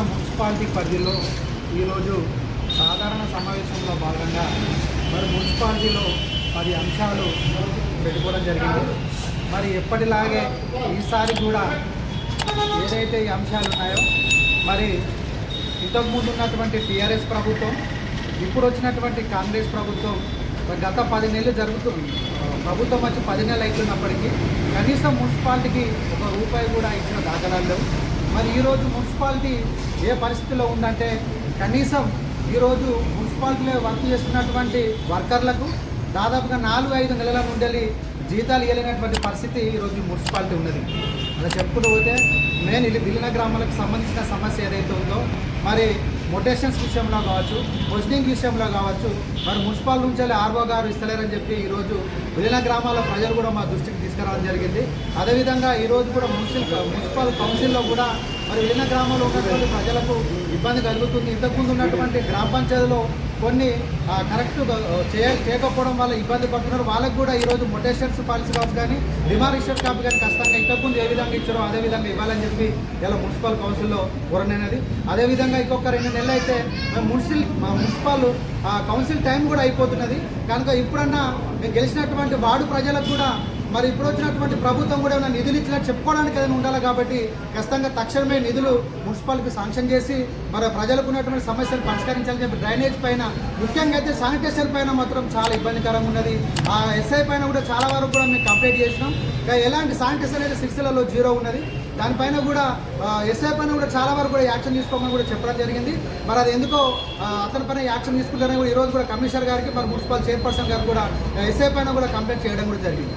Municipality పరిధిలో ఈరోజు సాధారణ సమావేశంలో భాగంగా మరి మున్సిపాలిటీలో పది అంశాలు పెట్టుకోవడం జరిగింది. మరి ఎప్పటిలాగే ఈసారి కూడా ఏదైతే ఈ అంశాలు ఉన్నాయో మరి ఇంతకుముందు ఉన్నటువంటి టీఆర్ఎస్ ప్రభుత్వం ఇప్పుడు వచ్చినటువంటి కాంగ్రెస్ ప్రభుత్వం మరి గత పది నెలలు జరుగుతుంది ప్రభుత్వం వచ్చి పది నెలలు అవుతున్నప్పటికీ కనీసం మున్సిపాలిటీకి ఒక రూపాయి కూడా ఇచ్చిన దాఖలాలు లేవు. మరి ఈరోజు మున్సిపాలిటీ ఏ పరిస్థితిలో ఉందంటే కనీసం ఈరోజు మున్సిపాలిటీలో వర్క్ చేస్తున్నటువంటి వర్కర్లకు దాదాపుగా నాలుగు ఐదు నెలల నుండి జీతాలు ఇవ్వలేనటువంటి పరిస్థితి ఈరోజు మున్సిపాలిటీ ఉన్నది. అలా చెప్పుకుంటూ పోతే మెయిన్ ఇది విలీన గ్రామాలకు సంబంధించిన సమస్య ఏదైతే ఉందో మరి మొటేషన్స్ విషయంలో కావచ్చు పొజిటింగ్ విషయంలో కావచ్చు మరి మున్సిపాల్ నుంచి ఆర్ఓ గారు ఇస్తలేరని చెప్పి ఈరోజు విలీన గ్రామాల ప్రజలు కూడా మా దృష్టికి తీసుకురావడం జరిగింది. అదేవిధంగా ఈరోజు కూడా మున్సిపల్ మున్సిపల్ కౌన్సిల్లో కూడా మరి విలీన గ్రామంలో ఉన్నటువంటి ప్రజలకు ఇబ్బంది కలుగుతుంది. ఇంతకుముందు ఉన్నటువంటి గ్రామ పంచాయతీలో కొన్ని కరెక్ట్ చేయ చేయకపోవడం వల్ల ఇబ్బంది పడుతున్నారు. వాళ్ళకు కూడా ఈరోజు మొటేషన్స్ పాలసీ కాపు కానీ రిమారిషన్ కాపు కానీ ఖచ్చితంగా ఇంతకుముందు ఏ విధంగా ఇచ్చారో అదే విధంగా ఇవ్వాలని చెప్పి ఇలా మున్సిపల్ కౌన్సిల్లో కోరనైనది అదేవిధంగా ఇంకొక రెండు నెలలు అయితే మున్సిల్ మున్సిపల్ మున్సిపల్ ఆ, కౌన్సిల్ టైం కూడా అయిపోతున్నది. కనుక ఇప్పుడన్నా మేము గెలిచినటువంటి వార్డు ప్రజలకు కూడా మరి ఇప్పుడు వచ్చినటువంటి ప్రభుత్వం కూడా ఏమైనా నిధులు ఇచ్చినట్టు చెప్పుకోవడానికి ఏదైనా ఉండాలి కాబట్టి ఖచ్చితంగా తక్షణమే నిధులు మున్సిపాలిటీకి శాంక్షన్ చేసి మరి ప్రజలకు ఉన్నటువంటి సమస్యలు పరిష్కరించాలని చెప్పి డ్రైనేజ్ పైన ముఖ్యంగా అయితే శానిటేషన్ పైన మాత్రం చాలా ఇబ్బందికరంగా ఉన్నది. ఆ ఎస్ఐ పైన కూడా చాలా వరకు కూడా మేము కంప్లైంట్ చేసినాం. ఎలాంటి శానిటేషన్ అయితే సిక్స్లలో జీరో ఉన్నది. దానిపైన కూడా ఎస్ఐ పైన కూడా చాలా వరకు కూడా యాక్షన్ తీసుకోమని కూడా చెప్పడం జరిగింది. మరి అది ఎందుకో అతని పైన యాక్షన్ తీసుకుంటారని కూడా ఈరోజు కూడా కమిషనర్ గారికి మరి మున్సిపల్ చైర్పర్సన్ గారు కూడా ఎస్ఐ పైన కూడా కంప్లైంట్ చేయడం కూడా జరిగింది.